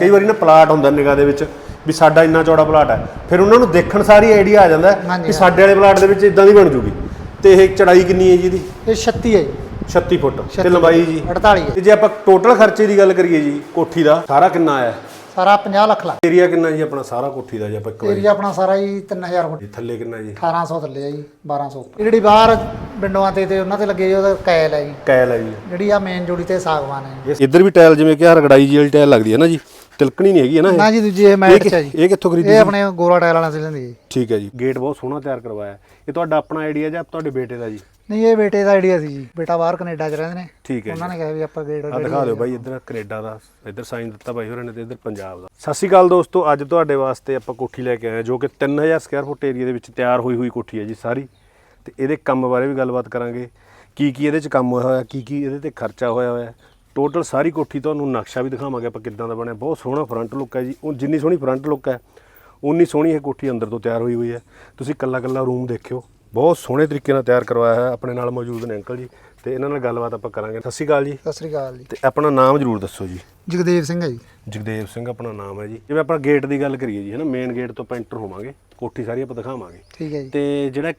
ਕਈ ਵਾਰੀ ਨਾ ਪਲਾਟ ਹੁੰਦਾ ਨਿਗਾਹ ਦੇ ਵਿੱਚ ਵੀ ਸਾਡਾ ਇੰਨਾ ਚੌੜਾ ਪਲਾਟ ਹੈ। ਫਿਰ ਉਹਨਾਂ ਨੂੰ ਦੇਖਣ ਸਾਰੀ ਆਈਡੀਆ ਆ ਜਾਂਦਾ ਹੈ ਹਾਂਜੀ, ਕਿ ਸਾਡੇ ਵਾਲੇ ਪਲਾਟ ਦੇ ਵਿੱਚ ਇਦਾਂ ਦੀ ਬਣ ਜੂਗੀ। ਤੇ ਇਹ ਚੜਾਈ ਕਿੰਨੀ ਹੈ ਜੀ ਇਹਦੀ? ਇਹ 36 ਹੈ ਜੀ। 36 ਫੁੱਟ ਤੇ 36 ਲੰਬਾਈ ਜੀ। 48 ਹੈ। ਤੇ ਜੇ ਆਪਾਂ ਟੋਟਲ ਖਰਚੇ ਦੀ ਗੱਲ ਕਰੀਏ ਜੀ ਕੋਠੀ ਦਾ ਸਾਰਾ ਕਿੰਨਾ ਆਇਆ ਸਾਰਾ 50 ਲੱਖ ਲੱਗ ਏਰੀਆ ਕਿੰਨਾ ਜੀ ਆਪਣਾ? ਸਾਰਾ ਕੋਠੀ ਦਾ ਜੇ ਆਪਾਂ ਇੱਕ ਵਾਰੀ। ਏਰੀਆ ਆਪਣਾ ਸਾਰਾ ਹੀ 3000 ਫੁੱਟ। ਜੀ, ਥੱਲੇ ਕਿੰਨਾ ਜੀ? 1800 ਥੱਲੇ ਆ ਜੀ 1200 ਉੱਪਰ। ਇਹ ਜਿਹੜੀ ਬਾਹਰ ਵਿੰਡੋਆਂ ਤੇ ਤੇ ਉਹਨਾਂ ਤੇ ਲੱਗੇ ਜੀ ਉਹਦਾ ਕੈਲ ਹੈ ਜੀ। ਕੈਲ ਹੈ ਜੀ। ਜਿਹੜੀ ਆ ਮੇਨ ਜੋੜੀ ਤੇ ਸਾਗਵਾਨ ਹੈ ਇੱਧਰ ਵੀ ਟਾਇਲ ਜਿਵੇਂ ਕਿ ਆ ਰਗੜਾਈ ਜੀ ਵਾਲੀ ਟਾਇਲ ਲੱਗਦੀ ਹੈ ਨਾ ਜੀ। ਤਿਲਕਣੀ ਨਹੀਂ ਹੈਗੀ ਹੈ ਨਾ ਇਹ? ਨਾ ਜੀ ਦੂਜੀ ਇਹ ਮੈਟ ਚ ਹੈ ਜੀ। ਇਹ ਕਿੱਥੋਂ ਖਰੀਦੀ ਇਹ ਆਪਣੇ ਗੋਰਾ ਟਾਇਲ ਵਾਲਿਆਂ ਤੋਂ ਲੈਂਦੀ ਜੀ। ਠੀਕ ਹੈ ਜੀ। ਗੇਟ ਬਹੁਤ ਸੋਹਣਾ ਤਿਆਰ ਕਰਵਾਇਆ। ਹੈ। ਇਹ ਤੁਹਾਡਾ ਆਪਣਾ ਆਈਡੀਆ ਜਾਂ ਤੁਹਾਡੇ ਬੇਟੇ ਦਾ ਜੀ? ਨਹੀਂ ਇਹ ਬੇਟੇ ਦਾ ਆਈਡੀਆ ਸੀ ਜੀ। ਬੇਟਾ ਬਾਹਰ ਕੈਨੇਡਾ ਚ ਰਹਿੰਦੇ ਨੇ। ਠੀਕ ਹੈ ਉਹਨਾਂ ਨੇ ਕਿਹਾ ਵੀ ਆਪਾਂ ਗੇਟ ਆ ਦਿਖਾ ਦਿਓ ਬਾਈ ਇੱਧਰ ਕੈਨੇਡਾ ਦਾ ਇੱਧਰ ਸਾਈਨ ਦਿੱਤਾ ਬਾਈ ਹੋਰਾਂ ਨੇ ਤੇ ਇੱਧਰ ਪੰਜਾਬ ਦਾ। ਸਤਿ ਸ਼੍ਰੀ ਅਕਾਲ ਦੋਸਤੋ ਅੱਜ ਤੁਹਾਡੇ ਵਾਸਤੇ ਆਪਾਂ ਕੋਠੀ ਲੈ ਕੇ ਆਏ ਹਾਂ ਜੋ ਕਿ 3000 ਸਕੁਅਰ ਫੁੱਟ ਏਰੀਆ ਦੇ ਵਿੱਚ ਤਿਆਰ ਹੋਈ ਹੋਈ ਕੋਠੀ ਹੈ ਜੀ ਸਾਰੀ। ਤੇ ਇਹਦੇ ਕੰਮ ਬਾਰੇ ਵੀ ਗੱਲਬਾਤ ਕਰਾਂਗੇ। ਕੀ ਕੀ ਇਹਦੇ ਚ ਕੰਮ ਹੋਇਆ ਹੋਇਆ ਕੀ ਕੀ ਇਹਦੇ ਤੇ ਖਰਚਾ ਹੋਇਆ ਹੋਇਆ ਟੋਟਲ ਸਾਰੀ ਕੋਠੀ ਤੁਹਾਨੂੰ ਨਕਸ਼ਾ ਵੀ ਦਿਖਾਵਾਂਗੇ ਆਪਾਂ ਕਿੱਦਾਂ ਦਾ ਬਣਿਆ। ਬਹੁਤ ਸੋਹਣਾ ਫਰੰਟ ਲੁੱਕ ਹੈ ਜੀ। ਉਹ ਜਿੰਨੀ ਸੋਹਣੀ ਫਰੰਟ ਲੁੱਕ ਹੈ ਉਨੀ ਸੋਹਣੀ ਇਹ ਕੋਠੀ ਅੰਦਰ ਤੋਂ ਤਿਆਰ ਹੋਈ ਹੋਈ ਹੈ। ਤੁਸੀਂ ਕੱਲਾ ਕੱਲਾ ਰੂਮ ਦੇਖਿਓ। ਬਹੁਤ ਸੋਹਣੇ ਤਰੀਕੇ ਨਾਲ ਤਿਆਰ ਕਰਵਾਇਆ ਹੈ ਆਪਣੇ ਨਾਲ ਮੌਜੂਦ ਨੇ ਅੰਕਲ ਜੀ। ਤੇ ਇਹਨਾਂ ਨਾਲ ਗੱਲਬਾਤ ਆਪਾਂ ਕਰਾਂਗੇ। ਸਤਿ ਸ਼੍ਰੀ ਅਕਾਲ ਜੀ। ਸਤਿ ਸ੍ਰੀ ਅਕਾਲ ਜੀ। ਤੇ ਆਪਣਾ ਨਾਮ ਜ਼ਰੂਰ ਦੱਸੋ ਜੀ। ਜਗਦੇਵ ਸਿੰਘ ਹੈ ਜੀ। ਜਗਦੇਵ ਸਿੰਘ ਆਪਣਾ ਨਾਮ ਹੈ ਜੀ। ਜਿਵੇਂ ਆਪਾਂ ਗੇਟ ਦੀ ਗੱਲ ਕਰੀਏ ਜੀ ਹੈ ਨਾ ਮੇਨ ਗੇਟ ਤੋਂ ਆਪਾਂ ਐਂਟਰ ਹੋਵਾਂਗੇ। ਕੋਠੀ ਸਾਰੀ ਆਪਾਂ ਦਿਖਾਵਾਂਗੇ। ਠੀਕ ਹੈ ਜੀ। ਤੇ ਜਿਹੜਾ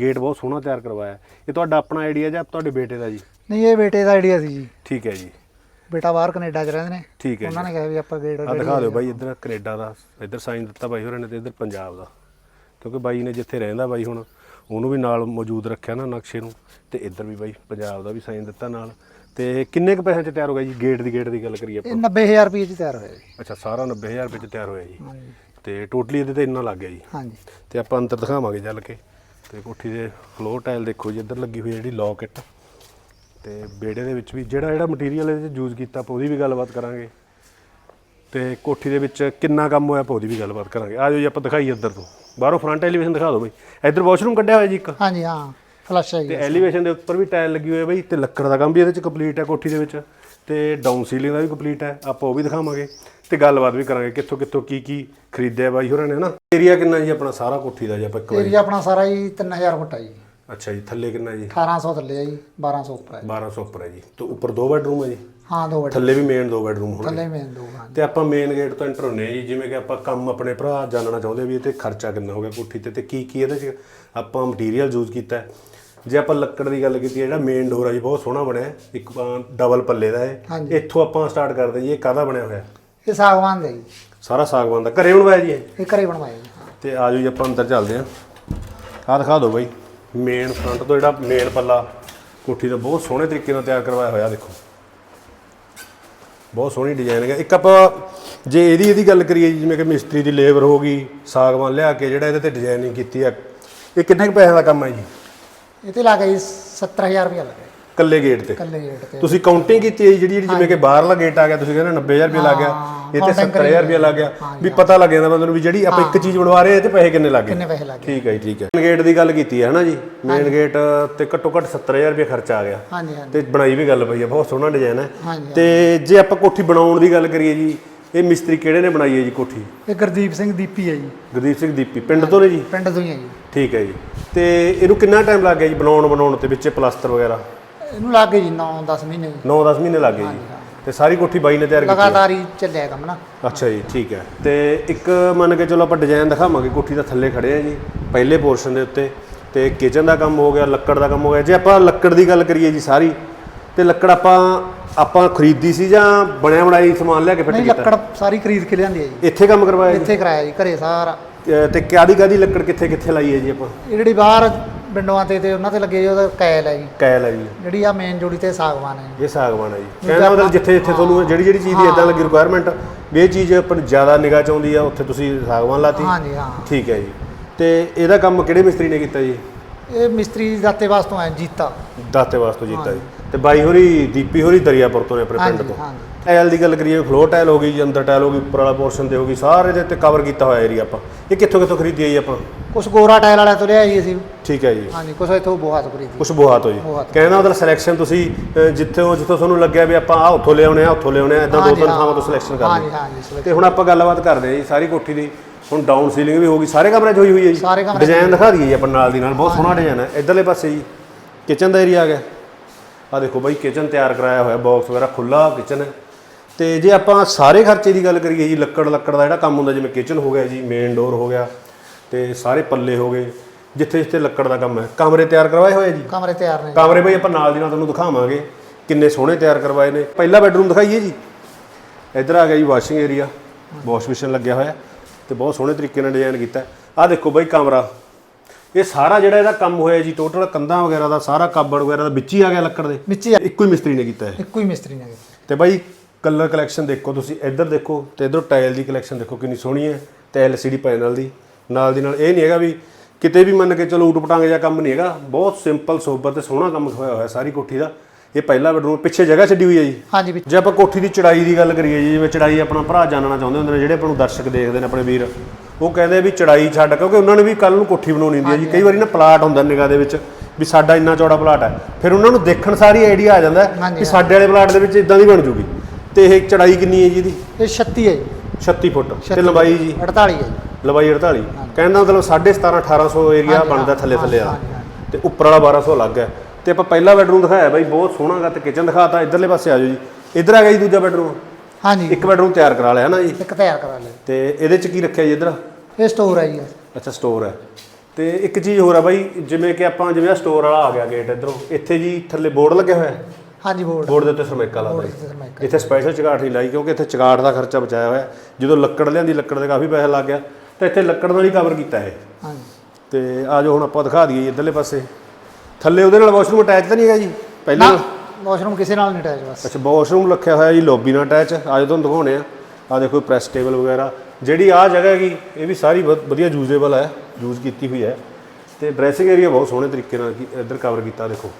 ਗੇਟ ਬਹੁਤ ਸੋਹਣਾ ਤਿਆਰ ਕਰਵਾਇਆ। ਇਹ ਤੁਹਾਡਾ ਆਪਣਾ ਆਈਡੀਆ ਜਾਂ ਤੁਹਾਡੇ ਬੇਟੇ ਦਾ ਜੀ? ਨਹੀਂ ਇਹ ਬੇਟੇ ਦਾ ਆਈਡੀਆ ਸੀ ਜੀ। ਠੀਕ ਹੈ ਜੀ। ਬੇਟਾ ਬਾਹਰ ਕੈਨੇਡਾ ਚ ਰਹਿੰਦੇ ਨੇ। ਠੀਕ ਹੈ ਉਹਨਾਂ ਨੇ ਕਿਹਾ ਵੀ ਆਪਾਂ ਗੇਟ ਆ ਦਿਖਾ ਦਿਓ ਬਾਈ ਇੱਧਰ ਕੈਨੇਡਾ ਦਾ। ਇੱਧਰ ਸਾਈਨ ਦਿੱਤਾ ਬਾਈ ਹੋਰਾਂ ਨੇ ਤੇ ਇੱਧਰ ਪੰਜਾਬ ਦਾ। ਕਿਉਂਕਿ ਬਾਈ ਨੇ ਜਿੱਥੇ ਰਹਿੰਦਾ ਬਾਈ ਹੁਣ ਉਹਨੂੰ ਵੀ ਨਾਲ ਮੌਜੂਦ ਰੱਖਿਆ ਨਾ ਨਕਸ਼ੇ ਨੂੰ। ਤੇ ਇੱਧਰ ਵੀ ਬਾਈ ਪੰਜਾਬ ਦਾ ਵੀ ਸਾਈਨ ਦਿੱਤਾ ਨਾਲ। ਤੇ ਕਿੰਨੇ ਕੁ ਪੈਸਿਆਂ 'ਚ ਤਿਆਰ ਹੋ ਗਿਆ ਜੀ? ਗੇਟ ਦੀ ਗੇਟ ਦੀ ਗੱਲ ਕਰੀਏ ਇਹ ਆਪਾਂ 90000 ਰੁਪਏ ਚ ਤਿਆਰ ਹੋਇਆ ਜੀ। ਅੱਛਾ ਸਾਰਾ 90000 ਰੁਪਏ 'ਚ ਤਿਆਰ ਹੋਇਆ ਜੀ। ਤੇ ਟੋਟਲੀ ਇਹਦੇ ਤੇ ਇੰਨਾ ਲੱਗ ਗਿਆ ਜੀ। ਹਾਂਜੀ। ਤੇ ਆਪਾਂ ਅੰਦਰ ਦਿਖਾਵਾਂਗੇ ਚੱਲ ਕੇ। ਤੇ ਕੋਠੀ ਦੇ ਫਲੋਰ ਟਾਇਲ ਦੇਖੋ ਜੀ ਇੱਧਰ ਲੱਗੀ ਹੋਈ ਜਿਹੜੀ ਲੌਕਟ ਤੇ ਬੇੜੇ ਦੇ ਵਿੱਚ ਵੀ ਜਿਹੜਾ ਜਿਹੜਾ ਮਟੀਰੀਅਲ ਇਹਦੇ 'ਚ ਯੂਜ਼ ਕੀਤਾ ਆਪਾਂ ਉਹਦੀ ਵੀ ਗੱਲਬਾਤ ਕਰਾਂਗੇ। ਤੇ ਕੋਠੀ ਦੇ ਵਿੱਚ ਕਿੰਨਾ ਕੰਮ ਹੋਇਆ ਆਪਾਂ ਉਹਦੀ ਵੀ ਗੱਲਬਾਤ ਕਰਾਂਗੇ। ਆ ਜਾਓ ਜੀ ਆਪਾਂ ਦਿਖਾਈਏ ਇੱਧਰ ਤੋਂ। ਬਾਹਰੋਂ ਫਰੰਟ ਐਲੀਵੇਸ਼ਨ ਦਿਖਾ ਦਿਓ ਬਈ। ਇੱਧਰ ਵਾਸ਼ਰੂਮ ਕੱਢਿਆ ਹੋਇਆ ਜੀ ਇੱਕ। ਹਾਂਜੀ ਹਾਂ। ਫਲਸ਼ ਹੈ ਤੇ ਜੀ ਐਲੀਵੇਸ਼ਨ ਦੇ ਉੱਪਰ ਵੀ ਟਾਇਲ ਲੱਗੀ ਹੋਈ ਹੈ ਬਈ ਤੇ ਲੱਕੜ ਦਾ ਕੰਮ ਵੀ ਇਹਦੇ 'ਚ ਕੰਪਲੀਟ ਹੈ ਕੋਠੀ ਦੇ ਵਿੱਚ। ਤੇ ਡਾਊਨ ਸੀਲਿੰਗ ਦਾ ਵੀ ਕੰਪਲੀਟ ਹੈ ਆਪਾਂ ਉਹ ਵੀ ਦਿਖਾਵਾਂਗੇ ਤੇ ਗੱਲਬਾਤ ਵੀ ਕਰਾਂਗੇ ਕਿੱਥੋਂ ਕਿੱਥੋਂ ਕੀ ਕੀ ਖਰੀਦਿਆ ਬਾਈ ਹੋਰਾਂ ਨੇ ਹਨਾ? ਏਰੀਆ ਕਿੰਨਾ ਜੀ ਆਪਣਾ? ਸਾਰਾ ਕੋਠੀ ਦਾ ਜੀ ਆਪਾਂ ਇੱਕ ਵਾਰੀ? ਏਰੀਆ ਆਪਣਾ ਸਾਰਾ ਹੀ 3000 ਫੁੱਟ ਹੈ ਜੀ। ਅੱਛਾ ਜੀ ਥੱਲੇ ਕਿੰਨਾ ਜੀ? 1800 ਥੱਲੇ ਹੈ ਜੀ 1200 ਉੱਪਰ ਹੈ 1200 ਉੱਪਰ ਹੈ ਜੀ। ਤੇ ਉੱਪਰ ਦੋ ਬੈਡਰੂਮ ਹੈ ਜੀ? ਹਾਂ ਦੋ ਵੱਡੇ ਥੱਲੇ ਵੀ ਮੇਨ ਦੋ ਬੈਡਰੂਮ ਹੋਣਗੇ। ਥੱਲੇ ਮੇਨ ਦੋ ਹਾਂ ਤੇ ਆਪਾਂ ਮੇਨ ਗੇਟ ਤੋਂ ਐਂਟਰ ਹੁੰਨੇ ਆ ਜੀ ਜਿਵੇਂ ਕਿ ਆਪਾਂ ਕੰਮ ਆਪਣੇ ਭਰਾ ਜਾਣਨਾ ਚਾਹੁੰਦੇ ਵੀ ਇਹ ਤੇ ਖਰਚਾ ਕਿੰਨਾ ਹੋ ਗਿਆ ਕੋਠੀ ਤੇ ਤੇ ਕੀ ਕੀ ਇਹਦੇ ਚ ਆਪਾਂ ਮਟੀਰੀਅਲ ਯੂਜ਼ ਕੀਤਾ ਹੈ। ਜੇ ਆਪਾਂ ਲੱਕੜ ਦੀ ਗੱਲ ਕੀਤੀ ਹੈ, ਜਿਹੜਾ ਮੇਨ ਡੋਰ ਹੈ ਜੀ ਬਹੁਤ ਸੋਹਣਾ ਬਣਿਆ ਹੈ। ਇੱਕ ਡਬਲ ਪੱਲੇ ਦਾ ਹੈ। ਹਾਂਜੀ। ਇੱਥੋਂ ਆਪਾਂ ਸਟਾਰਟ ਕਰਦੇ ਜੀ ਇਹ ਕਾਹਦਾ ਬਣਿਆ ਹੋਇਆ? ਹੈ? ਇਹ ਸਾਗਵਾਨ ਦਾ ਜੀ। ਸਾਰਾ ਸਾਗਵਾਨ ਦਾ। ਘਰੇ ਬਣਵਾਇਆ ਜੀ ਇਹ? ਇਹ ਘਰੇ ਬਣਵਾਇਆ ਜੀ। ਤੇ ਆ ਜਾਓ ਜੀ ਆਪਾਂ ਅੰਦਰ ਚੱਲਦੇ ਹਾਂ। ਆਹ ਦਿਖਾ ਦਿਓ ਬਾਈ। ਮੇਨ ਫਰੰਟ ਤੋਂ ਜਿਹੜਾ ਮੇਨ ਪੱਲਾ ਕੋਠੀ ਦਾ ਬਹੁਤ ਸੋਹਣੇ ਤਰੀਕੇ ਨਾਲ ਤਿਆਰ ਕਰਵਾਇਆ ਹੋਇਆ ਦੇਖੋ। ਬਹੁਤ ਸੋਹਣੀ ਡਿਜ਼ਾਈਨ ਹੈ ਇੱਕ ਆਪਾਂ ਜੇ ਇਹਦੀ ਇਹਦੀ ਗੱਲ ਕਰੀਏ ਜੀ, ਜਿਵੇਂ ਕਿ ਮਿਸਤਰੀ ਦੀ ਲੇਬਰ ਹੋ ਗਈ ਸਾਗਵਾਨ ਲਿਆ ਕੇ ਜਿਹੜਾ ਇਹਦੇ ਤੇ ਡਿਜ਼ਾਈਨਿੰਗ ਕੀਤੀ ਹੈ। ਇਹ ਕਿੰਨੇ ਕੁ ਪੈਸਿਆਂ ਦਾ ਕੰਮ ਹੈ ਜੀ? ਇਹ ਤੇ ਲੱਗਾ 70000 ਰੁਪਏ ਲੱਗਾ ਕੱਲੇ ਗੇਟ ਤੇ? ਕੱਲੇ ਰੇਟ ਤੇ। ਤੁਸੀਂ ਕਾਊਂਟਿੰਗ ਕੀਤੀ ਹੈ ਜਿਹੜੀ ਜਿਹੜੀ ਜਿਵੇਂ ਕਿ ਬਾਹਰਲਾ ਗੇਟ ਆ ਗਿਆ ਤੁਸੀਂ ਕਹਿੰਦੇ 90000 ਰੁਪਏ ਲੱਗ ਗਿਆ ਇਹ ਤੇ counting 70000 ਰੁਪਏ ਲੱਗ ਗਿਆ ਵੀ ਪਤਾ ਲੱਗ ਜਾਂਦਾ ਬੰਦੇ ਨੂੰ ਵੀ ਜਿਹੜੀ ਆਪਾਂ ਇੱਕ ਚੀਜ਼ ਬਣਵਾ ਰਹੇ ਇਹ ਤੇ ਪੈਸੇ ਕਿੰਨੇ ਲੱਗ ਕਿੰਨੇ ਪੈਸੇ ਲੱਗੇ ਠੀਕ ਹੈ ਠੀਕ ਹੈ। ਮੇਨ ਗੇਟ ਦੀ ਗੱਲ ਕੀਤੀ ਹੈ ਹਨਾ ਜੀ? ਮੇਨ ਗੇਟ ਤੇ ਘੱਟੋ ਘੱਟ 70000 ਰੁਪਏ ਖਰਚਾ ਆ ਗਿਆ। ਹਾਂਜੀ ਹਾਂਜੀ। ਤੇ ਬਣਾਈ ਵੀ ਗੱਲ ਪਈ ਹੈ ਬਹੁਤ ਸੋਹਣਾ ਡਿਜ਼ਾਈਨ ਹੈ। ਤੇ ਜੇ ਆਪਾਂ ਕੋਠੀ ਬਣਾਉਣ ਦੀ ਗੱਲ ਕਰੀਏ ਜੀ ਇਹ ਮਿਸਤਰੀ ਕਿਹੜੇ ਨੇ ਬਣਾਈ ਹੈ ਜੀ ਕੋਠੀ? ਇਹ ਗੁਰਦੀਪ ਸਿੰਘ ਦੀਪੀ ਹੈ ਜੀ। ਗੁਰਦੀਪ ਸਿੰਘ ਦੀਪੀ ਪਿੰਡ ਤੋਂ ਨੇ ਜੀ? ਪਿੰਡ ਤੋਂ ਹੀ ਹੈ ਜੀ। ਠੀਕ ਹੈ ਜੀ। ਤੇ ਇਹਨੂੰ ਕਿੰਨਾ ਟਾਈਮ ਲੱਗ ਗਿਆ ਜੀ ਬਣਾਉਣ ਬਣਾਉਣ ਤੇ ਵਿੱਚ ਪਲਾਸਟਰ ਵਗੈਰਾ? ਇਹਨੂੰ ਲੱਗ ਗਏ ਜੀ 9-10 ਮਹੀਨੇ ਜੀ। 9-10 ਮਹੀਨੇ ਲੱਗ ਗਏ ਜੀ। ਤੇ ਸਾਰੀ ਕੋਠੀ ਬਾਈ ਨੇ ਤਿਆਰ ਕੀਤੀ? ਲਗਾਤਾਰ ਹੀ ਚੱਲਿਆ ਕੰਮ ਨਾ। ਅੱਛਾ ਜੀ ਠੀਕ ਹੈ। ਤੇ ਇੱਕ ਮੰਨ ਕੇ ਚਲੋ ਆਪਾਂ ਡਿਜ਼ਾਈਨ ਦਿਖਾਵਾਂਗੇ ਕੋਠੀ ਦਾ ਥੱਲੇ ਖੜੇ ਆ ਜੀ ਪਹਿਲੇ ਪੋਰਸ਼ਨ ਦੇ ਉੱਤੇ। ਤੇ ਕਿਚਨ ਦਾ ਕੰਮ ਹੋ ਗਿਆ ਲੱਕੜ ਦਾ ਕੰਮ ਹੋ ਗਿਆ। ਜੇ ਆਪਾਂ ਲੱਕੜ ਦੀ ਗੱਲ ਕਰੀਏ ਜੀ ਸਾਰੀ ਤੇ ਲੱਕੜ ਆਪਾਂ ਆਪਾਂ ਖਰੀਦੀ ਸੀ ਜਾਂ ਬਣਿਆ ਬਣਾਈ ਸਮਾਨ ਲਿਆ ਕੇ ਫਿੱਟ ਨਹੀਂ ਕੀਤਾ? ਲੱਕੜ ਸਾਰੀ ਖਰੀਦ ਕੇ ਲਿਆਂਦੀ ਹੈ ਜੀ। ਇੱਥੇ ਕੰਮ ਕਰਵਾਇਆ ਜੀ? ਇੱਥੇ ਕਰਾਇਆ ਜੀ ਘਰੇ ਸਾਰਾ। ਤੇ- ਤੇ ਕਿਆਦੀ ਕਾਦੀ ਲੱਕੜ ਕਿੱਥੇ ਕਿੱਥੇ ਲਾਈ ਹੈ ਜੀ ਆਪਾਂ? ਇਹ ਜਿਹੜੀ ਬਾਹਰ ਵਿੰਡੋਆਂ ਤੇ ਤੇ ਉਹਨਾਂ ਤੇ ਲੱਗੇ ਜੀ ਉਹਦਾ ਕੈਲ ਹੈ ਜੀ। ਕੈਲ ਹੈ ਜੀ। ਜਿਹੜੀ ਆ ਮੇਨ ਜੋੜੀ ਤੇ ਸਾਗਵਾਨ ਹੈ ਜੀ। ਇਹ ਸਾਗਵਾਨ ਹੈ ਜੀ। ਕਹਿੰਦਾ ਮਤਲਬ ਜਿੱਥੇ ਜਿੱਥੇ ਤੁਹਾਨੂੰ ਜਿਹੜੀ ਜਿਹੜੀ ਚੀਜ਼ ਦੀ ਇਦਾਂ ਲੱਗੀ ਰਿਕੁਆਇਰਮੈਂਟ ਵੀ ਇਹ ਚੀਜ਼ ਆਪਾਂ ਨੂੰ ਜ਼ਿਆਦਾ ਨਿਗਾਹ ਚ ਆਉਂਦੀ ਆ ਉੱਥੇ ਤੁਸੀਂ ਸਾਗਵਾਨ ਲਾਤੀ। ਹਾਂਜੀ ਹਾਂ। ਠੀਕ ਹੈ ਜੀ। ਤੇ ਇਹਦਾ ਕੰਮ ਕਿਹੜੇ ਮਿਸਤਰੀ ਨੇ ਕੀਤਾ ਜੀ? ਇਹ ਮਿਸਤਰੀ ਦਾਤੇ ਵਾਸਤੋਂ ਆਇਆ ਜੀਤਾ। ਦਾਤੇ ਵਾਸਤੇ ਜੀਤਾ ਜੀ। ਤੇ ਬਾਈ ਹੋਰੀ ਦੀਪੀ ਹੋਰੀ ਦਰਿਆਪੁਰ ਤੋਂ ਨੇ ਆਪਣੇ ਪਿੰਡ ਹਾਂਜੀ ਤੋਂ। ਹਾਂਜੀ। ਟਾਇਲ ਦੀ ਗੱਲ ਕਰੀਏ ਫਲੋਰ ਟਾਇਲ ਹੋ ਗਈ ਜੀ ਅੰਦਰ ਟਾਇਲ ਹੋ ਗਈ ਉੱਪਰ ਵਾਲਾ ਪੋਰਸ਼ਨ ਤੇ ਹੋ ਗਈ ਸਾਰੇ ਦੇ ਉੱਤੇ ਕਵਰ ਕੀਤਾ ਹੋਇਆ ਏਰੀਆ ਆਪਾਂ। ਇਹ ਕਿੱਥੋਂ ਕਿੱਥੋਂ ਖਰੀਦੀ ਹੈ ਜੀ ਆਪਾਂ? ਕੁਛ ਗੋਰਾ ਟਾਇਲ ਵਾਲਿਆਂ ਤੋਂ ਲਿਆ ਜੀ ਅਸੀਂ। ਠੀਕ ਹੈ ਜੀ। ਹਾਂਜੀ ਕੁਛ ਇੱਥੋਂ ਬਹੁਤ ਖਰੀਦੀ। ਕੁਛ ਬੋਹਾਤ ਹੋ ਜੀ। ਬੋਹਾਤ। ਉਹਦਾ ਸਿਲੈਕਸ਼ਨ ਤੁਸੀਂ ਅਹ, ਜਿੱਥੋਂ ਜਿੱਥੋਂ ਤੁਹਾਨੂੰ ਲੱਗਿਆ ਵੀ ਆਪਾਂ ਆ ਉੱਥੋਂ ਲਿਆਉਣੇ ਆ ਉੱਥੋਂ ਲਿਆਉਣੇ ਆ ਇਦਾਂ ਦੋ ਹਾਂਜੀ, ਤਿੰਨ ਹਾਂ। ਥਾਵਾਂ ਤੋਂ ਸਿਲੈਕਸ਼ਨ ਕਰ ਹਾਂਜੀ ਤੇ ਹੁਣ ਆਪਾਂ ਗੱਲਬਾਤ ਕਰਦੇ ਹਾਂ ਜੀ ਸਾਰੀ ਕੋਠੀ ਦੀ। ਹੁਣ ਡਾਊਨ ਸੀਲਿੰਗ ਵੀ ਹੋ ਗਈ ਸਾਰੇ ਕਮਰੇ 'ਚ ਹੋਈ ਹੋਈ ਹੈ ਜੀ। ਸਾਰੇ 'ਚ ਡਿਜ਼ਾਈਨ ਦਿਖਾ ਦਈਏ ਜੀ ਆਪਾਂ ਨਾਲ ਦੀ ਨਾਲ ਬਹੁਤ ਸੋਹਣਾ ਡਿਜ਼ਾਈਨ ਹੈ। ਇਧਰਲੇ ਪਾਸੇ ਜੀ ਕਿਚਨ ਦਾ ਏਰੀਆ ਆ ਗਿਆ। ਆ ਦੇਖੋ ਬਾਈ ਕਿਚਨ ਤਿਆਰ ਕਰਾਇਆ ਹੋਇਆ ਬਾਕਸ ਵਗੈਰਾ ਖੁੱਲਾ ਕਿਚਨ ਹੈ ਤੇ ਜੇ ਆਪਾਂ ਸਾਰੇ ਖਰਚੇ ਦੀ ਗੱਲ ਕਰੀਏ ਜੀ ਲੱਕੜ ਲੱਕੜ ਦਾ ਜਿਹੜਾ ਕੰਮ ਹੁੰਦਾ ਜਿਵੇਂ ਕਿਚਨ ਹੋ ਗਿਆ ਜੀ ਮੇਨ ਡੋਰ ਹੋ ਗਿਆ ਤੇ ਸਾਰੇ ਪੱਲੇ ਹੋ ਗਏ ਜਿੱਥੇ ਜਿੱਥੇ ਲੱਕੜ ਦਾ ਕੰਮ ਹੈ। ਕਮਰੇ ਤਿਆਰ ਕਰਵਾਏ ਹੋਏ ਜੀ? ਕਮਰੇ ਤਿਆਰ ਨੇ। ਕਮਰੇ ਬਈ ਆਪਾਂ ਨਾਲ ਦੀ ਨਾਲ ਤੁਹਾਨੂੰ ਦਿਖਾਵਾਂਗੇ ਕਿੰਨੇ ਸੋਹਣੇ ਤਿਆਰ ਕਰਵਾਏ ਨੇ। ਪਹਿਲਾ ਬੈਡਰੂਮ ਦਿਖਾਈਏ ਜੀ। ਇੱਧਰ ਆ ਗਿਆ ਜੀ ਵਾਸ਼ਿੰਗ ਏਰੀਆ ਵਾਸ਼ ਬੇਸਿਨ ਲੱਗਿਆ ਹੋਇਆ ਤੇ ਬਹੁਤ ਸੋਹਣੇ ਤਰੀਕੇ ਨਾਲ ਡਿਜ਼ਾਈਨ ਕੀਤਾ। ਆਹ ਦੇਖੋ ਬਈ ਕਮਰਾ। ਇਹ ਸਾਰਾ ਜਿਹੜਾ ਇਹਦਾ ਕੰਮ ਹੋਇਆ ਜੀ ਟੋਟਲ ਕੰਧਾਂ ਵਗੈਰਾ ਦਾ ਸਾਰਾ ਕਾਬੜ ਵਗੈਰਾ ਦਾ ਵਿੱਚ ਹੀ ਆ ਗਿਆ ਲੱਕੜ ਦੇ? ਵਿੱਚ ਹੀ ਆ- ਇੱਕੋ ਹੀ ਮਿਸਤਰੀ ਨੇ ਕੀਤਾ ਇਹ? ਇੱਕੋ ਹੀ ਮਿਸਤਰੀ ਨੇ ਤੇ ਬਾਈ ਕਲਰ ਕਲੈਕਸ਼ਨ ਦੇਖੋ ਤੁਸੀਂ ਇੱਧਰ ਦੇਖੋ ਤੇ ਇੱਧਰ ਟਾਇਲ ਦੀ ਕਲੈਕਸ਼ਨ ਦੇਖੋ ਕਿੰਨੀ ਸੋਹਣੀ ਹੈ ਤੇ LCD ਪੈਨਲ ਦੀ ਨਾਲ ਦੀ ਨਾਲ ਇਹ ਨਹੀਂ ਹੈਗਾ ਵੀ ਕਿਤੇ ਵੀ ਮੰਨ ਕੇ ਚਲੋ ਊਟ ਪਟਾਂਗੇ ਜਾਂ ਕੰਮ ਨਹੀਂ ਹੈਗਾ ਬਹੁਤ ਸਿੰਪਲ ਸੋਬਰ ਤੇ ਸੋਹਣਾ ਕੰਮ ਹੋਇਆ ਹੋਇਆ ਸਾਰੀ ਕੋਠੀ ਦਾ। ਇਹ ਪਹਿਲਾ ਬੈਡਰੂਮ ਪਿੱਛੇ ਜਗ੍ਹਾ ਛੱਡੀ ਹੋਈ ਹੈ ਜੀ। ਹਾਂਜੀ ਵਿੱਚ। ਜੇ ਆਪਾਂ ਕੋਠੀ ਦੀ ਚੜਾਈ ਦੀ ਗੱਲ ਕਰੀਏ ਜੀ ਜਿਵੇਂ ਚੜਾਈ ਆਪਣਾ ਭਰਾ ਜਾਣਨਾ ਚਾਹੁੰਦੇ ਹੁੰਦੇ ਨੇ ਜਿਹੜੇ ਆਪਾਂ ਨੂੰ ਦਰਸ਼ਕ ਦੇਖਦੇ ਨੇ ਆਪਣੇ ਵੀਰ ਉਹ ਕਹਿੰਦੇ ਵੀ ਚੜਾਈ ਛੱਡ ਕਿਉਂਕਿ ਉਹਨਾਂ ਨੇ ਵੀ ਕੱਲ ਨੂੰ ਕੋਠੀ ਬਣਾਉਣੀ ਹੁੰਦੀ ਹੈ ਜੀ। ਕਈ ਵਾਰੀ ਨਾ ਪਲਾਟ ਹੁੰਦਾ ਨਿਗਾਹ ਦੇ ਵਿੱਚ ਵੀ ਸਾਡਾ ਇੰਨਾ ਚੌੜਾ ਪਲਾਟ ਹੈ। ਫਿਰ ਉਹਨਾਂ ਨੂੰ ਦੇਖਣ ਸਾਰੀ ਆਈਡੀਆ ਆ ਜਾਂਦਾ ਕਿ ਸਾਡੇ ਵਾਲੇ ਪਲਾਟ ਦੇ ਵਿੱਚ ਇਦਾਂ ਦੀ ਬਣ ਜੂਗੀ। ਤੇ ਇਹ ਚੜਾਈ ਕਿੰਨੀ ਹੈ ਜੀ ਇਹਦੀ? ਇਹ 36 ਹੈ ਜੀ। 36 ਫੁੱਟ। ਤੇ ਲੰਬਾਈ ਜੀ? 48 ਹੈ ਜੀ। ਲੰਬਾਈ 48 ਕਹਿੰਦਾ ਮਤਲਬ 17.5 1800 ਏਰੀਆ ਬਣਦਾ ਥੱਲੇ ਥੱਲੇ ਆ। ਤੇ ਉੱਪਰ ਵਾਲਾ 1200 ਅਲੱਗ ਹੈ। ਤੇ ਆਪਾਂ ਪਹਿਲਾ ਬੈਡਰੂਮ ਦਿਖਾਇਆ ਬਾਈ ਬਹੁਤ ਸੋਹਣਾ ਗਾ ਤੇ ਕਿਚਨ ਦਿਖਾਤਾ। ਇਧਰਲੇ ਪਾਸੇ ਆ ਜਾਓ ਜੀ। ਇਧਰ ਆ ਗਿਆ ਜੀ ਦੂਜਾ ਬੈਡਰੂਮ ਹਾਂਜੀ। ਇੱਕ ਬੈਡਰੂਮ ਤਿਆਰ ਕਰਾ ਲਿਆ ਨਾ ਜੀ। ਇੱਕ ਤਿਆਰ ਕਰਾ ਲਿਆ। ਤੇ ਇਹਦੇ ਚ ਕੀ ਰੱਖਿਆ ਜੀ ਇਧਰ? ਇਹ ਸਟੋਰ ਹੈ ਜੀ ਅੱਛਾ ਸਟੋਰ ਹੈ ਤੇ ਇੱਕ ਚੀਜ਼ ਹੋਰ ਆ ਬਾਈ ਜਿਵੇਂ ਕਿ ਆਪਾਂ ਜਿਵੇਂ ਸਟੋਰ ਵਾਲਾ ਆ ਗਿਆ ਗੇਟ ਇਧਰੋਂ ਇੱਥੇ ਜੀ ਥੱਲੇ ਬੋਰਡ ਲੱਗਿਆ ਹੋਇਆ ਹੈ? ਹਾਂਜੀ ਬੋਰਡ ਬੋਰਡ ਦੇ ਉੱਤੇ ਸਰਮੈਕਾ ਲਾਦਾ ਜੀ। ਇੱਥੇ ਸਪੈਸ਼ਲ ਚਗਾਠ ਨਹੀਂ ਲਾਈ ਕਿਉਂਕਿ ਇੱਥੇ ਚਗਾਠ ਦਾ ਖਰਚਾ ਬਚਾਇਆ ਹੋਇਆ ਹੈ। ਜਦੋਂ ਲੱਕੜ ਲਿਆਂਦੀ ਲੱਕੜ ਦੇ ਕਾਫੀ ਪੈਸਾ ਲੱਗ ਗਿਆ। ਤਾਂ ਇੱਥੇ ਲੱਕੜ ਨਾਲ ਹੀ ਕਵਰ ਕੀਤਾ ਇਹ। ਹਾਂਜੀ। ਤੇ ਆ ਜਾਓ ਹੁਣ ਆਪਾਂ ਦਿਖਾ ਦਈਏ ਇਧਰਲੇ ਪਾਸੇ। ਥੱਲੇ ਉਹਦੇ ਨਾਲ ਵਾਸ਼ਰੂਮ ਅਟੈਚ ਤਾਂ ਨਹੀਂ ਹੈਗਾ ਜੀ? ਪਹਿਲੇ ਵਾਸ਼ਰੂਮ ਕਿਸੇ ਨਾਲ ਨਹੀਂ ਅਟੈਚ ਬਸ। ਅੱਛਾ ਵਾਸ਼ਰੂਮ ਰੱਖਿਆ ਹੋਇਆ ਜੀ ਲੌਬੀ ਨਾਲ ਅਟੈਚ ਆ ਜਾਓ ਤੁਹਾਨੂੰ ਦਿਖਾਉਣੇ ਆ। ਆ ਦੇਖੋ ਪ੍ਰੈਸ ਟੇਬਲ ਵਗੈਰਾ। ਜਿਹੜੀ ਆ ਜਗ੍ਹਾ ਹੈਗੀ ਇਹ ਵੀ ਸਾਰੀ ਬਹੁਤ ਵਧੀਆ ਯੂਜ਼ੇਬਲ ਹੈ ਯੂਜ਼ ਕੀਤੀ ਹੋਈ ਹੈ। ਤੇ ਡਰੈਸਿੰਗ ਏਰੀਆ ਬਹੁਤ ਸੋਹਣੇ ਤਰੀਕੇ ਨਾਲ ਕੀ- ਇੱਧਰ ਕਵਰ ਕੀਤਾ ਦੇਖੋ।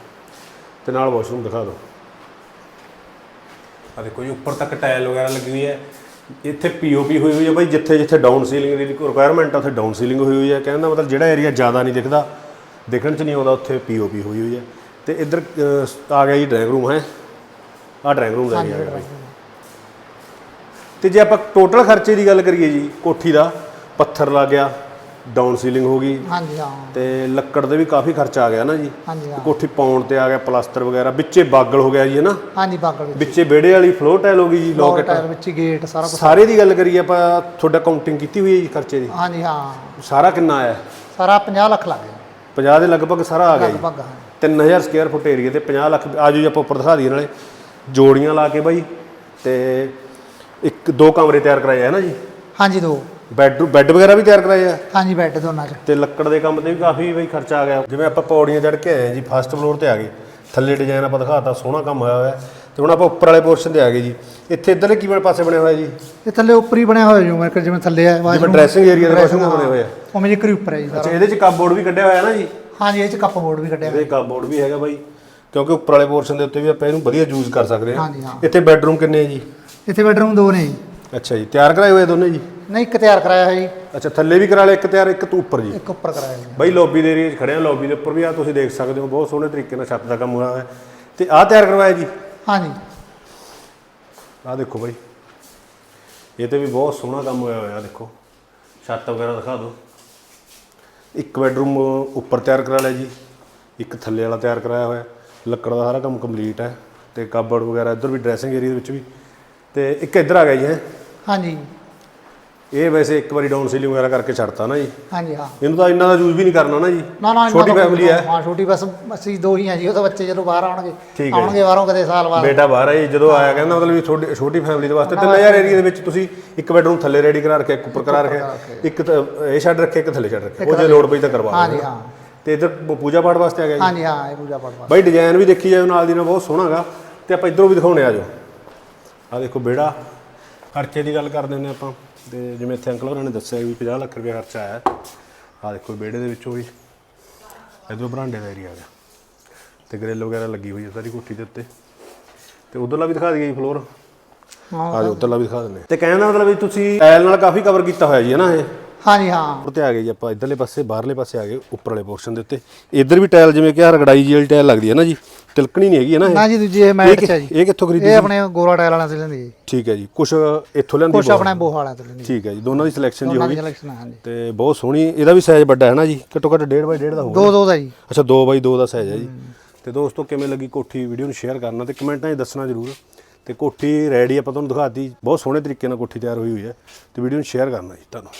ਤੇ ਨਾਲ ਵਾਸ਼ਰੂਮ ਦਿਖਾ ਦਿਓ। ਆ ਦੇਖੋ ਜੀ ਉੱਪਰ ਤੱਕ ਟਾਇਲ ਵਗੈਰਾ ਲੱਗੀ ਹੋਈ ਹੈ। ਇੱਥੇ ਪੀਓਪੀ ਹੋਈ ਹੋਈ ਹੈ ਬਾਈ ਜਿੱਥੇ ਜਿੱਥੇ ਡਾਊਨ ਸੀਲਿੰਗ ਦੀ ਰਿਕੁਆਇਰਮੈਂਟ ਆ ਉੱਥੇ ਡਾਊਨ ਸੀਲਿੰਗ ਹੋਈ ਹੋਈ ਹੈ। ਕਹਿਣ ਦਾ ਮਤਲਬ ਜਿਹੜਾ ਏਰੀਆ ਜ਼ਿਆਦਾ ਨਹੀਂ ਦਿਖਦਾ ਦੇਖਣ 'ਚ ਨਹੀਂ ਆਉਂਦਾ ਉੱਥੇ ਪੀਓਪੀ ਹੋਈ ਹੋਈ ਹੈ। ਤੇ ਇੱਧਰ ਅਹ, ਆ ਗਿਆ ਜੀ ਡਰਾਇੰਗ ਰੂਮ ਹੈ। ਆ ਡਰਾਇੰਗ ਰੂਮ ਦਾ ਏਰੀਆ ਗਿਆ ਬਾਈ। ਤੇ ਜੇ ਆਪਾਂ ਟੋਟਲ ਖਰਚੇ ਦੀ ਗੱਲ ਕਰੀਏ ਜੀ ਕੋਠੀ ਦਾ ਪੱਥਰ ਲੱਗ ਗਿਆ ਡਾਊਨ ਸੀਲਿੰਗ ਹੋ ਗਈ ਹਾਂਜੀ ਹਾਂ। ਤੇ ਲੱਕੜ ਦੇ ਵੀ ਕਾਫੀ ਖਰਚਾ ਆ ਗਿਆ ਨਾ ਜੀ। ਹਾਂਜੀ ਹਾਂ। ਕੋਠੀ ਪਾਉਣ ਤੇ ਆ ਗਿਆ ਪਲਾਸਟਰ ਵਗੈਰਾ ਵਿੱਚੇ ਬਾਗਲ ਹੋ ਗਿਆ ਜੀ ਹੈ ਨਾ ਹਾਂਜੀ ਬਾਗਲ ਵਿੱਚ। ਵਿਹੜੇ ਵਾਲੀ ਫਲੋਰ ਟਾਇਲ ਹੋ ਗਈ ਜੀ ਲੋਕਟ ਟਾਇਰ ਵਿੱਚ ਗੇਟ ਸਾਰਾ ਕੁਝ ਸਾਰੇ ਦੀ ਗੱਲ ਕਰੀਏ ਆਪਾਂ ਤੁਹਾਡਾ ਕਾਊਂਟਿੰਗ ਕੀਤੀ ਹੋਈ ਹੈ ਜੀ ਖਰਚੇ ਦੀ? ਹਾਂਜੀ ਹਾਂ। ਸਾਰਾ ਕਿੰਨਾ ਆਇਆ? ਸਾਰਾ 50 ਲੱਖ ਲੱਗ ਗਿਆ। 50 ਦੇ ਲਗਭਗ ਸਾਰਾ ਆ ਗਿਆ ਜੀ। ਲਗਭਗ ਹਾਂ। 3000 ਸਕੁਅਰ ਫੁੱਟ ਏਰੀਆ ਤੇ 50 ਲੱਖ ਆ ਜਾਓ ਜੀ ਆਪਾਂ ਉੱਪਰ ਦਿਖਾ ਦਈਏ ਨਾਲੇ। ਜੋੜੀਆਂ ਲਾ ਕੇ ਬਾਈ ਤੇ ਇੱਕ ਦੋ ਕਮਰੇ ਤਿਆਰ ਕਰਾਏ ਆ ਨਾ ਜੀ? ਹਾਂਜੀ ਦੋ। ਬੈੱਡ ਬੈੱਡ ਵਗੈਰਾ ਵੀ ਤਿਆਰ ਕਰਾਏ ਆ? ਹਾਂਜੀ ਬੈੱਡ ਦੋਨਾਂ ਚ। ਤੇ ਲੱਕੜ ਦੇ ਕੰਮ ਤੇ ਵੀ ਕਾਫੀ ਬਈ ਖਰਚਾ ਆ ਗਿਆ। ਜਿਵੇਂ ਆਪਾਂ ਪੌੜੀਆਂ ਚੜ੍ਹ ਕੇ ਆਏ ਹਾਂ ਜੀ ਫਸਟ ਫਲੋਰ ਤੇ ਆ ਗਏ। ਥੱਲੇ ਡਿਜ਼ਾਈਨ ਆਪਾਂ ਦਿਖਾਤਾ ਸੋਹਣਾ ਕੰਮ ਹੋਇਆ ਹੋਇਆ। ਤੇ ਹੁਣ ਆਪਾਂ ਉੱਪਰ ਵਾਲੇ ਪੋਰਸ਼ਨ ਤੇ ਆ ਗਏ ਜੀ। ਇੱਥੇ ਇੱਧਰਲੇ ਕਿਵੇਂ ਪਾਸੇ ਬਣਿਆ ਹੋਇਆ ਜੀ? ਇਹ ਥੱਲੇ ਉੱਪਰ ਹੀ ਬਣਿਆ ਹੋਇਆ ਜੀ ਮੈਂ ਜਿਵੇਂ ਥੱਲੇ ਆ ਜਿਵੇਂ ਡਰੈਸਿੰਗ ਏਰੀਆ ਦੇ ਵਾਸ਼ਰੂਮ ਬਣੇ ਹੋਏ ਆ। ਉਵੇਂ ਜਿਕਰ ਉੱਪਰ ਹੈ ਜੀ ਅੱਛਾ ਇਹਦੇ ਚ ਕਪਬੋਰਡ ਵੀ ਕੱਢਿਆ ਹੋਇਆ ਨਾ ਜੀ? ਹਾਂਜੀ ਇਹ ਚ ਕੱਪ ਬੋਰਡ ਵੀ ਕੱਢਿਆ ਹੋਇਆ। ਇਹਦੇ ਕਪਬੋਰਡ ਵੀ ਹੈਗਾ ਬਾਈ। ਕਿਉਂਕਿ ਉੱਪਰ ਵਾਲੇ ਪੋਰਸ਼ਨ ਦੇ ਉੱਤੇ ਵੀ ਆਪਾਂ ਇਹਨੂੰ ਵਧੀਆ ਯੂਜ਼ ਕਰ ਸਕਦੇ ਹਾਂ। ਇੱਥੇ ਬੈੱਡਰੂਮ ਕਿੰਨੇ ਆ ਜੀ? ਇੱਥੇ ਬੈਡਰੂਮ ਦੋ ਨੇ ਜੀ। ਅੱਛਾ ਜੀ ਤਿਆਰ ਕਰਾਏ ਹੋਏ ਦੋਨੇ ਜੀ? ਨਹੀਂ ਇੱਕ ਤਿਆਰ ਕਰਾਇਆ ਹੈ ਜੀ। ਅੱਛਾ ਥੱਲੇ ਵੀ ਕਰਾ ਲਿਆ ਇੱਕ ਤਿਆਰ ਇੱਕ ਤੋਂ ਉੱਪਰ ਜੀ? ਇੱਕ ਉੱਪਰ ਕਰਾਇਆ ਜੀ। ਬਾਈ ਲੌਬੀ ਦੇ ਏਰੀਆ 'ਚ ਖੜੇ ਆ ਲੌਬੀ ਦੇ ਉੱਪਰ ਵੀ ਆ ਤੁਸੀਂ ਦੇਖ ਸਕਦੇ ਹੋ ਬਹੁਤ ਸੋਹਣੇ ਤਰੀਕੇ ਨਾਲ ਛੱਤ ਦਾ ਕੰਮ ਹੋਇਆ ਹੋਇਆ। ਹੈ ਤੇ ਆਹ ਤਿਆਰ ਕਰਵਾਇਆ ਜੀ? ਹਾਂਜੀ। ਆਹ ਦੇਖੋ ਬਾਈ ਇਹ ਤੇ ਵੀ ਬਹੁਤ ਸੋਹਣਾ ਕੰਮ ਹੋਇਆ ਹੋਇਆ ਦੇਖੋ। ਛੱਤ ਵਗੈਰਾ ਦਿਖਾ ਦਿਓ। ਇੱਕ ਬੈਡਰੂਮ ਉੱਪਰ ਤਿਆਰ ਕਰਾ ਲਿਆ ਜੀ ਇੱਕ ਥੱਲੇ ਵਾਲਾ ਤਿਆਰ ਕਰਾਇਆ ਹੋਇਆ। ਲੱਕੜ ਦਾ ਸਾਰਾ ਕੰਮ ਕੰਪਲੀਟ ਹੈ ਤੇ ਕਬਰਡ ਵਗੈਰਾ ਇੱਧਰ ਵੀ ਡਰੈਸਿੰਗ ਏਰੀਆ ਦੇ ਵਿੱਚ ਵੀ ਤੇ ਇੱਕ ਇੱਧਰ ਆ ਗਿਆ ਜੀ ਹੈ ਹਾਂਜੀ। ਇਹ ਵੈਸੇ ਇੱਕ ਵਾਰੀ ਡਾਊਨ ਸੀਲਿੰਗ ਵਗੈਰਾ ਕਰਕੇ ਛੱਡਤਾ ਨਾ ਜੀ। ਹਾਂਜੀ ਹਾਂ। ਇਹਨੂੰ ਤਾਂ ਇੰਨਾ ਦਾ ਯੂਜ਼ ਵੀ ਨਹੀਂ ਕਰਨਾ ਨਾ ਜੀ। ਨਾ ਨਾ ਛੋਟੀ ਫੈਮਿਲੀ ਹੈ। ਹਾਂ ਛੋਟੀ ਬਸ ਅਸੀਂ ਦੋ ਹੀ ਹਾਂ ਜੀ ਉਹ ਤਾਂ ਬੱਚੇ ਜਦੋਂ ਬਾਹਰ ਆਉਣਗੇ। ਆਉਣਗੇ ਬਾਹਰੋਂ ਕਦੇ ਸਾਲ ਬਾਅਦ। ਬੇਟਾ ਬਾਹਰ ਹੈ ਜਦੋਂ ਆਇਆ ਕਹਿੰਦਾ ਮਤਲਬ ਵੀ ਛੋਟੀ ਛੋਟੀ ਫੈਮਿਲੀ ਦੇ ਵਾਸਤੇ 3000 ਏਰੀਆ ਦੇ ਵਿੱਚ ਤੁਸੀਂ ਇੱਕ ਬੈਡਰੂਮ ਥੱਲੇ ਰੈਡੀ ਕਰਾ ਰੱਖਿਆ ਇੱਕ ਉੱਪਰ ਕਰਾ ਰੱਖਿਆ। ਇੱਕ ਇਹ ਛੱਡ ਰੱਖਿਆ ਇੱਕ ਥੱਲੇ ਛੱਡ ਰੱਖਿਆ। ਉਹ ਜੇ ਲੋਡ ਪਈ ਤਾਂ ਕਰਵਾ ਹਾਂਜੀ ਹਾਂ। ਤੇ ਇੱਧਰ ਪੂਜਾ ਪਾਠ ਵਾਸਤੇ ਆ ਗਿਆ ਜੀ। ਹਾਂਜੀ ਹਾਂ ਇਹ ਪੂਜਾ ਪਾਠ ਵਾਸਤੇ। ਬਾਈ ਡਿਜ਼ਾਈਨ ਵੀ ਦੇਖੀ ਜਾਓ ਨਾਲ ਦੀ ਨਾਲ ਬਹੁਤ ਸੋਹਣਾ ਹੈਗਾ ਤੇ ਆਪਾਂ ਇਧਰੋਂ ਵੀ ਦਿਖਾਉਣੇ ਆ ਜਾਓ। ਆ ਦੇਖੋ ਬੇੜਾ। ਖਰਚੇ ਦੀ ਗੱਲ ਕਰਦੇ ਹੁੰਦੇ ਆਪਾਂ। ਤੇ ਜਿਵੇਂ ਇੱਥੇ ਅੰਕਲ ਹੋਰਾਂ ਨੇ ਦੱਸਿਆ ਵੀ 50 ਲੱਖ ਰੁਪਏ ਖਰਚਾ ਆਇਆ। ਆ ਦੇਖੋ ਬੇੜੇ ਦੇ ਵਿੱਚੋਂ ਵੀ। ਇਧਰੋਂ ਬਰਾਂਡੇ ਦਾ ਏਰੀਆ ਆ ਗਿਆ। ਤੇ ਗ੍ਰਿਲ ਵਗੈਰਾ ਲੱਗੀ ਹੋਈ ਹੈ ਸਾਰੀ ਕੋਠੀ ਦੇ ਉੱਤੇ। ਤੇ ਉਧਰਲਾ ਵੀ ਦਿਖਾ ਦਈਏ ਜੀ ਫਲੋਰ ਆ ਜਾਓ ਉਧਰਲਾ ਵੀ ਦਿਖਾ ਦਿੰਦੇ ਹਾਂ। ਤੇ ਕਹਿਣ ਦਾ ਮਤਲਬ ਵੀ ਤੁਸੀਂ ਟਾਇਲ ਨਾਲ ਕਾਫੀ ਕਵਰ ਕੀਤਾ ਹੋਇਆ ਜੀ ਹੈ ਨਾ ਇਹ? ਹਾਂਜੀ ਹਾਂ। ਉੱਪਰ ਤੇ ਆ ਗਏ ਜੀ ਆਪਾਂ ਇਧਰਲੇ ਪਾਸੇ ਬਾਹਰਲੇ ਪਾਸੇ ਆ ਗਏ ਉੱਪਰ ਵਾਲੇ ਪੋਰਸ਼ਨ ਦੇ ਉੱਤੇ। ਇੱਧਰ ਵੀ ਟਾਇਲ ਜਿਵੇਂ ਕਿ ਆ ਰਗੜਾਈ ਜੀ ਵਾਲੀ ਟਾਇਲ ਲੱਗਦੀ ਹੈ ਨਾ ਜੀ ਤਿਲਕਣੀ ਨਹੀਂ ਹੈਗੀ ਹੈ ਨਾ ਨਾ ਇਹ ਜੀ ਦੂਜੀ ਇਹ ਇਹ ਮੈਟ ਕਿ- ਹੈ ਜੀ। ਇਹ ਕਿੱਥੋਂ ਖਰੀਦੀ ਇਹ ਆਪਣੇ ਗੋਰਾ ਟਾਇਲ ਵਾਲਿਆਂ ਤੋਂ ਲੈਂਦੀ ਜੀ। ਠੀਕ ਹੈ ਜੀ ਕੁਛ ਇੱਥੋਂ ਲੈਂਦੀ ਕੁਛ। ਆਪਣੇ ਬੋਹ ਵਾਲਿਆਂ ਤੋਂ ਲੈਂਦੀ ਠੀਕ ਹੈ ਜੀ ਦੋਨਾਂ ਦੀ ਸਿਲੈਕਸ਼ਨ ਜੀ ਉਹਨਾਂ ਹੋ ਦੀ ਗਈ। ਸਿਲੈਕਸ਼ਨ ਹਾਂਜੀ ਤੇ ਬਹੁਤ ਸੋਹਣੀ ਇਹਦਾ ਵੀ ਸਾਈਜ਼ ਵੱਡਾ ਹੈ ਨਾ ਜੀ ਘੱਟੋ ਘੱਟ 1.5 ਬਾਈ 1.5 ਦਾ ਹੋਊਗਾ ਦੋ ਦੋ ਦਾ ਜੀ। ਅੱਛਾ 2 ਬਾਈ 2 ਦਾ ਸਾਈਜ਼ ਹੈ ਜੀ। ਤੇ ਦੋਸਤੋ ਕਿਵੇਂ ਲੱਗੀ ਕੋਠੀ ਵੀਡੀਓ ਨੂੰ ਸ਼ੇਅਰ ਕਰਨਾ ਤੇ ਕਮੈਂਟਾਂ 'ਚ ਦੱਸਣਾ ਜ਼ਰੂਰ। ਤੇ ਕੋਠੀ ਰੈਡੀ ਆਪਾਂ ਤੁਹਾਨੂੰ ਦਿਖਾਤੀ ਬਹੁਤ ਸੋਹਣੇ ਤਰੀਕੇ ਨਾਲ ਕੋਠੀ ਤਿਆਰ ਹੋਈ ਹੋਈ ਹੈ। ਤੇ ਵੀਡੀਓ ਨੂੰ ਸ਼ੇਅਰ ਕਰਨਾ ਜੀ ਤੁਹਾਨੂੰ